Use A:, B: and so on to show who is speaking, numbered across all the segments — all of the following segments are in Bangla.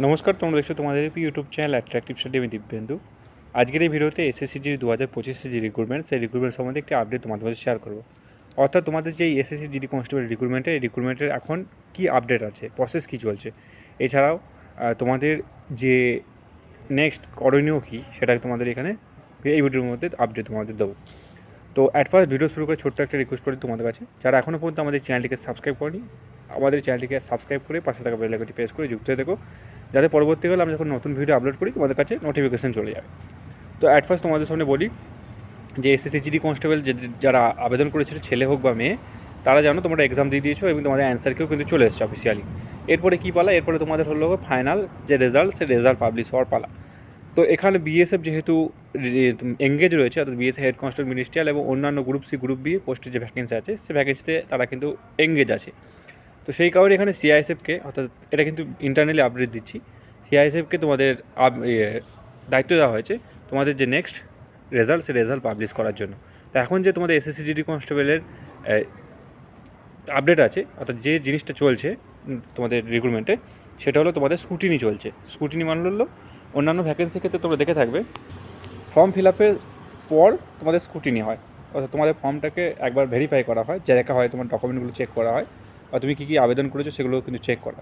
A: নমস্কার, তোমরা দেখছ তোমাদের ইউটিউব চ্যানেল অ্যাট্রাকটিভ স্টাডি আমি দিব্যেন্দু আজকের এই ভিডিওতে এসএসসি দু হাজার পঁচিশে যে রিক্রুটমেন্ট সেই রিক্রুটমেন্ট সম্বন্ধে একটি আপডেট তোমাদের সাথে শেয়ার করব। অর্থাৎ তোমাদের যে এসএসসি জিডি কনস্টেবল রিক্রুটমেন্টে এই রিক্রুটমেন্টের এখন কী আপডেট আছে প্রসেস কী চলছে? এছাড়াও তোমাদের যে নেক্সট করণীয় কী সেটা তোমাদের এখানে এই ভিডিওর মধ্যে আপডেট তোমাদের দেবো। তো অ্যাট ফার্স্ট ভিডিও শুরু করে ছোট্ট একটা রিকোয়েস্ট করি তোমাদের কাছে। যারা এখনও পর্যন্ত আমাদের চ্যানেলটিকে সাবস্ক্রাইব করেনি, আমাদের চ্যানেলটিকে সাবস্ক্রাইব করে পাশে থাকা বেলাইকনটি প্রেস করে যুক্ত হয়ে দেখো যাতে পরবর্তীকালে আমি যখন নতুন ভিডিও আপলোড করি, তোমাদের কাছে নোটিফিকেশান চলে যাবে তো অ্যাট ফার্স্ট তোমাদের সামনে বলি যে এসএসসি জিডি কনস্টেবল যারা আবেদন করেছিল, ছেলে হোক বা মেয়ে, তারা জানো তোমরা এক্সাম দিয়ে দিয়েছ এবং তোমাদের অ্যান্সারকেও কিন্তু চলে এসেছে অফিসিয়ালি এরপরে কী পালা? এরপরে তোমাদের হলো ফাইনাল যে রেজাল্ট সে রেজাল্ট পাবলিশ হওয়ার পালা। তো এখানে বিএসএফ যেহেতু এঙ্গেজ রয়েছে, অর্থাৎ বিএসএফ হেড কনস্টেবল মিনিস্ট্রিয়াল এবং অন্যান্য গ্রুপ সি গ্রুপ বি পোস্টের যে ভ্যাকেন্সি আছে, সে ভ্যাকেন্সিতে তারা কিন্তু এঙ্গেজ আছে। তো সেই কারণে এখানে সিআইএসএফকে অর্থাৎ এটা কিন্তু ইন্টারনালি আপডেট দিচ্ছি। সিআইএসএফকে তোমাদের দায়িত্ব দেওয়া হয়েছে তোমাদের যে নেক্সট রেজাল্ট সেই রেজাল্ট পাবলিশ করার জন্য। তো এখন যে তোমাদের এসএসসি জিডি কনস্টেবলের আপডেট আছে, অর্থাৎ যে জিনিসটা চলছে তোমাদের রিক্রুটমেন্টে সেটা হলো তোমাদের স্কুটিনি চলছে। স্কুটিনি মানে হলো অন্যান্য ভ্যাকেন্সির ক্ষেত্রে তোমরা দেখে থাকবে ফর্ম ফিল আপের পর তোমাদের স্কুটিনি হয়। অর্থাৎ তোমাদের ফর্মটাকে একবার ভেরিফাই করা হয়, যে দেখা হয়, তোমার ডকুমেন্টগুলো চেক করা হয়। আর তুমি কী কী আবেদন করেছ সেগুলো কিন্তু চেক করা।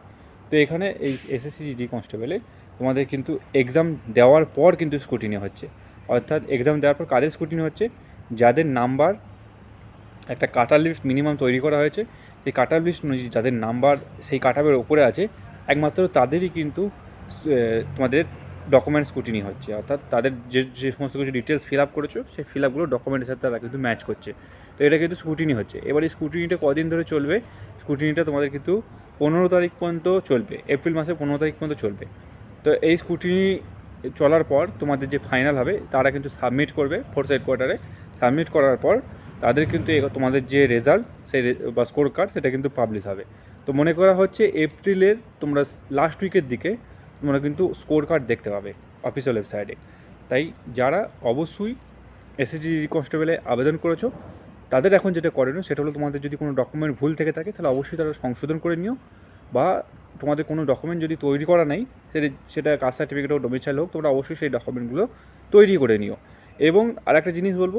A: তো এখানে এই এসএসসি জিডি কনস্টেবলে তোমাদের কিন্তু এক্সাম দেওয়ার পর কিন্তু স্কুটিনি হচ্ছে। অর্থাৎ এক্সাম দেওয়ার পর কাদের স্কুটিনি হচ্ছে? যাদের নাম্বার একটা কাটার লিস্ট মিনিমাম তৈরি করা হয়েছে, সেই কাটার লিস্ট অনুযায়ী যাদের নাম্বার সেই কাটাবের ওপরে আছে, একমাত্র তাদেরই কিন্তু তোমাদের ডকুমেন্ট স্কুটিনি হচ্ছে। অর্থাৎ তাদের যে যে সমস্ত কিছু ডিটেলস ফিল আপ করেছ, সেই ফিল আপগুলো ডকুমেন্টের সাথে তারা কিন্তু ম্যাচ করছে। তো এটা কিন্তু স্কুটিনি হচ্ছে। এবার এই স্কুটিনিটা কদিন ধরে চলবে? স্কুটিনিটা তোমাদের কিন্তু পনেরো তারিখ পর্যন্ত চলবে, এপ্রিল মাসের পনেরো তারিখ পর্যন্ত চলবে। তো এই স্কুটিনি চলার পর তোমাদের যে ফাইনাল হবে, তারা কিন্তু সাবমিট করবে ফোর্থ হেডকোয়ার্টারে সাবমিট করার পর তাদের কিন্তু তোমাদের যে রেজাল্ট সেই বা স্কোর কার্ড সেটা কিন্তু পাবলিশ হবে। তো মনে করা হচ্ছে এপ্রিলের তোমরা লাস্ট উইকের দিকে তোমরা কিন্তু স্কোর কার্ড দেখতে পাবে অফিসিয়াল ওয়েবসাইটে তাই যারা অবশ্যই এসএসজি কনস্টেবলে আবেদন করেছ তাদের এখন যেটা করণীয় সেটা হলো তোমাদের যদি কোনো ডকুমেন্ট ভুল থেকে থাকে, তাহলে অবশ্যই তারা সংশোধন করে নিও। বা তোমাদের কোনো ডকুমেন্ট যদি তৈরি করা নাই, সেটা সেটা কাস্ট সার্টিফিকেট হোক ডোমিসাইল হোক, তোমরা অবশ্যই সেই ডকুমেন্টগুলো তৈরি করে নিও। এবং আরেকটা জিনিস বলব,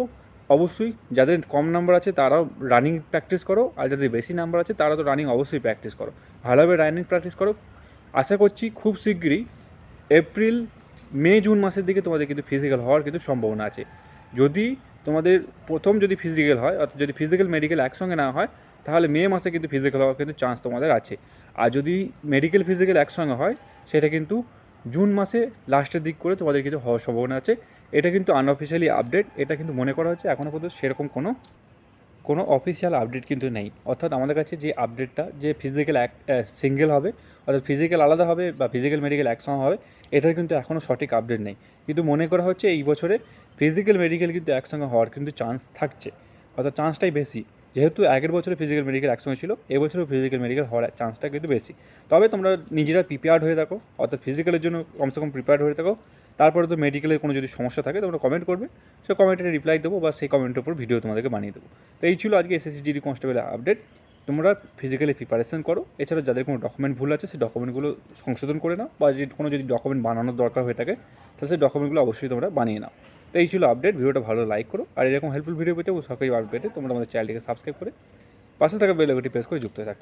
A: অবশ্যই যাদের কম নাম্বার আছে, তারাও রানিং প্র্যাকটিস করো, আর যাদের বেশি নাম্বার আছে, তারা তো রানিং অবশ্যই প্র্যাকটিস করো। ভালোভাবে রানিং প্র্যাকটিস করো। আশা করছি খুব শীঘ্রই এপ্রিল মে জুন মাসের দিকে তোমাদের কিন্তু ফিজিক্যাল হওয়ার কিন্তু সম্ভাবনা আছে। যদি তোমাদের প্রথম যদি ফিজিক্যাল হয়, অর্থাৎ যদি ফিজিক্যাল মেডিকেল একসঙ্গে না হয়, তাহলে মে মাসে কিন্তু ফিজিক্যাল হওয়ার কিন্তু চান্স তোমাদের আছে। আর যদি মেডিকেল ফিজিক্যাল একসঙ্গে হয়, সেটা কিন্তু জুন মাসে লাস্টের দিক করে তোমাদের কিন্তু হওয়ার সম্ভাবনা আছে। এটা কিন্তু আনঅফিসিয়ালি আপডেট এটা কিন্তু মনে করা হচ্ছে এখনও পর্যন্ত সেরকম কোনো কোনো অফিসিয়াল আপডেট কিন্তু নেই। অর্থাৎ আমাদের কাছে যে আপডেটটা যে ফিজিক্যাল এক সিঙ্গেল হবে, অর্থাৎ ফিজিক্যাল আলাদা হবে বা ফিজিক্যাল মেডিকেল একসঙ্গে হবে, এটার কিন্তু এখনও সঠিক আপডেট নেই। কিন্তু মনে করা হচ্ছে এই বছরে ফিজিক্যাল মেডিকেল কিন্তু একসঙ্গে হওয়ার কিন্তু চান্স থাকছে। অর্থাৎ চান্সটাই বেশি। যেহেতু আগের বছরে ফিজিক্যাল মেডিকেল একসঙ্গে ছিল, এবছরও ফিজিক্যাল মেডিকেল হওয়ার চান্সটা কিন্তু বেশি। তবে তোমরা নিজেরা প্রিপেয়ার্ড হয়ে থাকো, অর্থাৎ ফিজিক্যালের জন্য কমসে কম প্রিপেয়ার্ড হয়ে থাকো। তারপরে তো মেডিকেলের কোনো যদি সমস্যা থাকে, তোমরা কমেন্ট করবে। সে কমেন্টে রিপ্লাই দেবো বা সেই কমেন্টের উপর ভিডিও তোমাদেরকে বানিয়ে দেবো। তো এই ছিল আজকে এসএসসি জিডি কনস্টেবলের আপডেট তোমরা ফিজিক্যালি প্রিপারেশন করো। এছাড়া যাদের কোনো ডকুমেন্ট ভুল আছে, সেই ডকুমেন্টগুলো সংশোধন করে নাও। বা যদি কোনো যদি ডকুমেন্ট বানানোর দরকার হয়ে থাকে, তাহলে সেই ডকুমেন্টগুলো অবশ্যই তোমরা বানিয়ে নাও। তো এই ছিল আপডেট ভিডিওটা ভালো লাইক করো আর এরকম হেল্পফুল ভিডিও পেতে সবাই আপডেটে তোমরা আমাদের চ্যানেলটিকে সাবস্ক্রাইব করে পাশে থাকা বেল আইকনটি প্রেস করে যুক্ত থাকো।